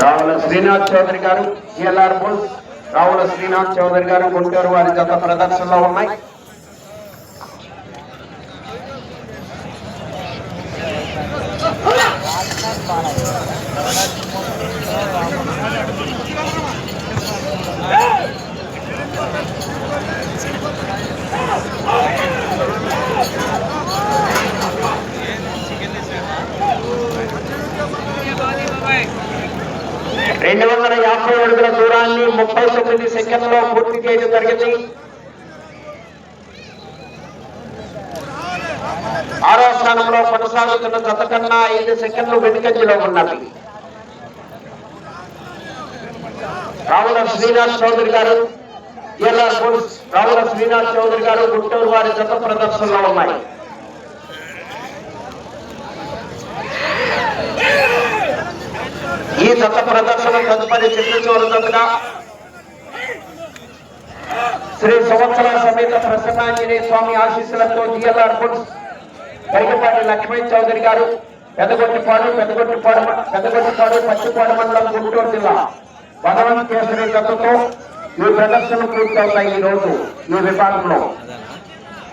రావుల శ్రీనాథ్ చౌదరి గారు GLR bulls Ravula Srinath Chowdary గారు గుంటూరు వారి జత ప్రదర్శనలో ఉన్నాయి. రెండు వందల యాభై అడుగుల దూరాన్ని ముప్పై తొమ్మిది సెకండ్లో పూర్తి చేయడం జరిగింది. ఆరో స్థానంలో కొనసాగుతున్న గత కన్నా ఐదు సెకండ్లు వెనుకంజలో ఉన్నది. రావుల శ్రీనాథ్ చౌదరి గారు ఎల్ఆర్ బోస్ రావుల శ్రీనాథ్ చౌదరి గారు గుంటూరు వారి గత ప్రదర్శనలో ఉన్నాయి. ఈ జత ప్రదర్శన తదుపరి చిన్న చూడదగా శ్రీ సంవత్సర సమేత ప్రసన్నాంజనేయ స్వామి ఆశీస్సులతో జిఎల్ఆర్ ఫుడ్స్ కరికపాటి లక్ష్మీ చౌదరి గారు పెదగొట్టిపాడు పెదగొట్టిపాడు పెదగొట్టిపాడు పచ్చిపాడు మండలం గుంటూరు జిల్లా. భగవంత్ కేసరి జతతో ఈ ప్రదర్శన పూర్తవుతాయి ఈ రోజు ఈ విభాగంలో.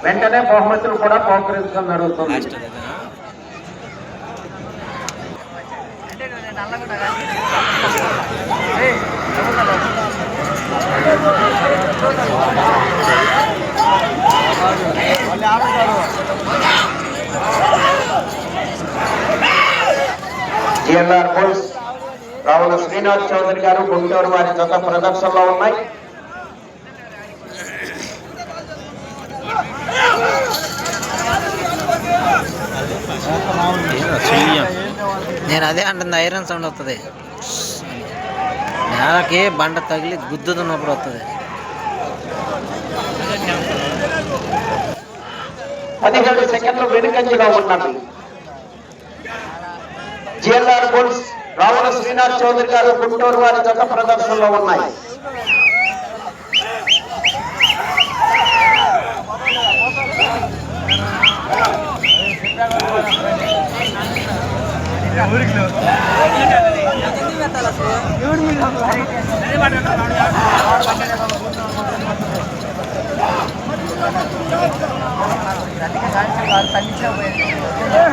వెంటనే బహుమతులు కూడా బహుకరించడం జరుగుతుంది. జిఎల్ఆర్ పోలీస్ రావుల శ్రీనాథ్ చౌదరి గారు గుంటూరు వారి జత ప్రదర్శనలో ఉన్నాయి. నేను అదే అంటుంది ఐరన్ సౌండ్ వస్తుంది నేలకి బండ తగిలి గుద్దుతున్నప్పుడు వస్తుంది పదిహేడు సెకండ్లు వెనుకంజలో ఉన్నది జిఎల్ఆర్ బుల్స్ రావుల శ్రీనాథ్ చౌదరి గారు గుంటూరు వారి జత ప్రదర్శనలో ఉన్నాయి.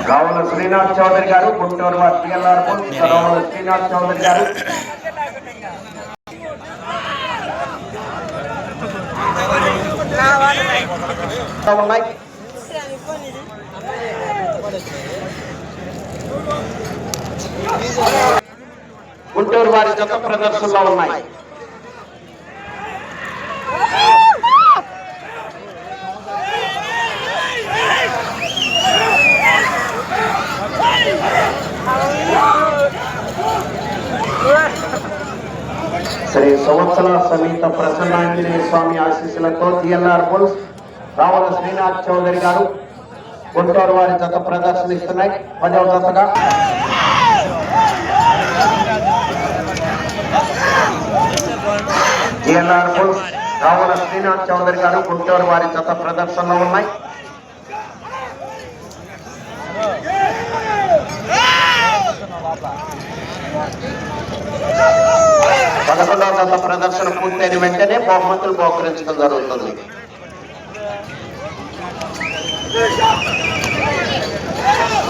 రావుల శ్రీనాథ్ చౌదరి గారు గుంటూరు బుల్స్ రావుల శ్రీనాథ్ చౌదరి గారు. ఉన్నాయి. గుంటూరు వారి జత ప్రదర్శనలో ఉన్నాయి. శ్రీ సంవత్సర సమేత ప్రసన్నాంజనేయ స్వామి ఆశీస్సులతో జిఎల్ఆర్ బుల్స్ రావుల శ్రీనాథ్ చౌదరి గారు గుంటూరు వారి జత ప్రదర్శన ఇస్తున్నాయి పదవ జతగా. ఎల్ఆర్పుల్ కావుల శ్రీనాథ్ చౌదరి గారు గుంటూరు వారి జత ప్రదర్శనలో ఉన్నాయి పదకొండవ గత ప్రదర్శన పూర్తయిన వెంటనే బహుమతులు బహుకరించడం జరుగుతుంది Yeah.